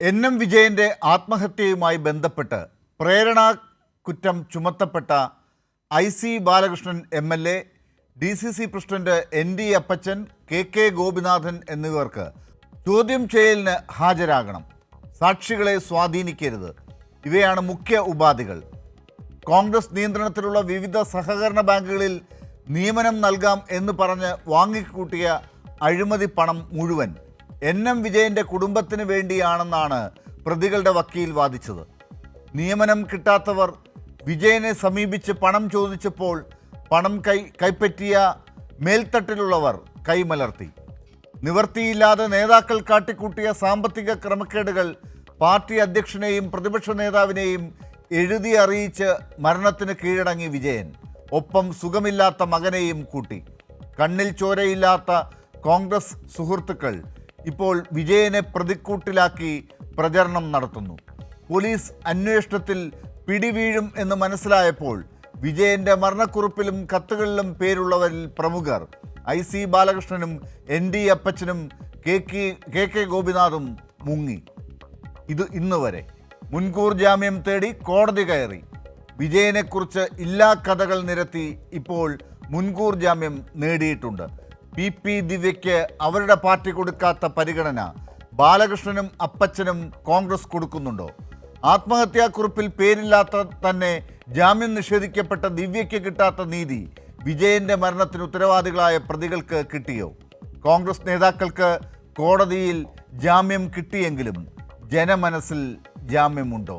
N M വിജയന്റെ ആത്മഹത്യയുമായി ബന്ധപ്പെട്ട് പ്രേരണാ കുറ്റം ചുമത്തപ്പെട്ട I C Balakrishnan M L A D C C president N D Appachan K K Gopinathan എന്നിവർക്ക് ചോദ്യം ചെയ്യലിന് ഹാജരാകണം. സാക്ഷികളെ സ്വാധീനിക്കരുത്. ഇവയാണ് മുഖ്യ ഉപാധികൾ. കോൺഗ്രസ് നിയന്ത്രണത്തിലുള്ള വിവിധ സഹകരണ ബാങ്കുകളിൽ നിയമനം നൽകാം എന്ന് പറഞ്ഞ് വാങ്ങിക്കൂട്ടിയ അഴിമതി പണം മുഴുവൻ എൻ എം വിജയന്റെ കുടുംബത്തിന് വേണ്ടിയാണെന്നാണ് പ്രതികളുടെ വക്കീൽ വാദിച്ചത്. നിയമനം കിട്ടാത്തവർ വിജയനെ സമീപിച്ച് പണം ചോദിച്ചപ്പോൾ പണം കൈ കൈപ്പറ്റിയ മേൽത്തട്ടിലുള്ളവർ കൈമലർത്തി. നിവർത്തിയില്ലാതെ നേതാക്കൾ കാട്ടിക്കൂട്ടിയ സാമ്പത്തിക ക്രമക്കേടുകൾ പാർട്ടി അധ്യക്ഷനെയും പ്രതിപക്ഷ നേതാവിനെയും എഴുതി അറിയിച്ച് മരണത്തിന് കീഴടങ്ങി വിജയൻ ഒപ്പം സുഖമില്ലാത്ത മകനെയും കൂട്ടി. കണ്ണിൽ ചോരയില്ലാത്ത കോൺഗ്രസ് സുഹൃത്തുക്കൾ ഇപ്പോൾ വിജയനെ പ്രതിക്കൂട്ടിലാക്കി പ്രചരണം നടത്തുന്നു. പോലീസ് അന്വേഷണത്തിൽ പിടിവീഴും എന്ന് മനസ്സിലായപ്പോൾ വിജയന്റെ മരണക്കുറിപ്പിലും കത്തുകളിലും പേരുള്ളവരിൽ പ്രമുഖർ ഐ സി ബാലകൃഷ്ണനും എൻ ഡി അപ്പച്ചനും കെ കെ ഗോപിനാഥും മുങ്ങി. ഇത് ഇന്ന് വരെ. മുൻകൂർ ജാമ്യം തേടി കോടതി കയറി. വിജയനെക്കുറിച്ച് ഇല്ലാ കഥകൾ നിരത്തി ഇപ്പോൾ മുൻകൂർ ജാമ്യം നേടിയിട്ടുണ്ട്. പി പി ദിവ്യയ്ക്ക് അവരുടെ പാർട്ടി കൊടുക്കാത്ത പരിഗണന ബാലകൃഷ്ണനും അപ്പച്ചനും കോൺഗ്രസ് കൊടുക്കുന്നുണ്ടോ? ആത്മഹത്യാക്കുറിപ്പിൽ പേരില്ലാത്ത തന്നെ ജാമ്യം നിഷേധിക്കപ്പെട്ട ദിവ്യയ്ക്ക് കിട്ടാത്ത നീതി വിജയന്റെ മരണത്തിന് ഉത്തരവാദികളായ പ്രതികൾക്ക് കിട്ടിയോ? കോൺഗ്രസ് നേതാക്കൾക്ക് കോടതിയിൽ ജാമ്യം കിട്ടിയെങ്കിലും ജനമനസ്സിൽ ജാമ്യമുണ്ടോ?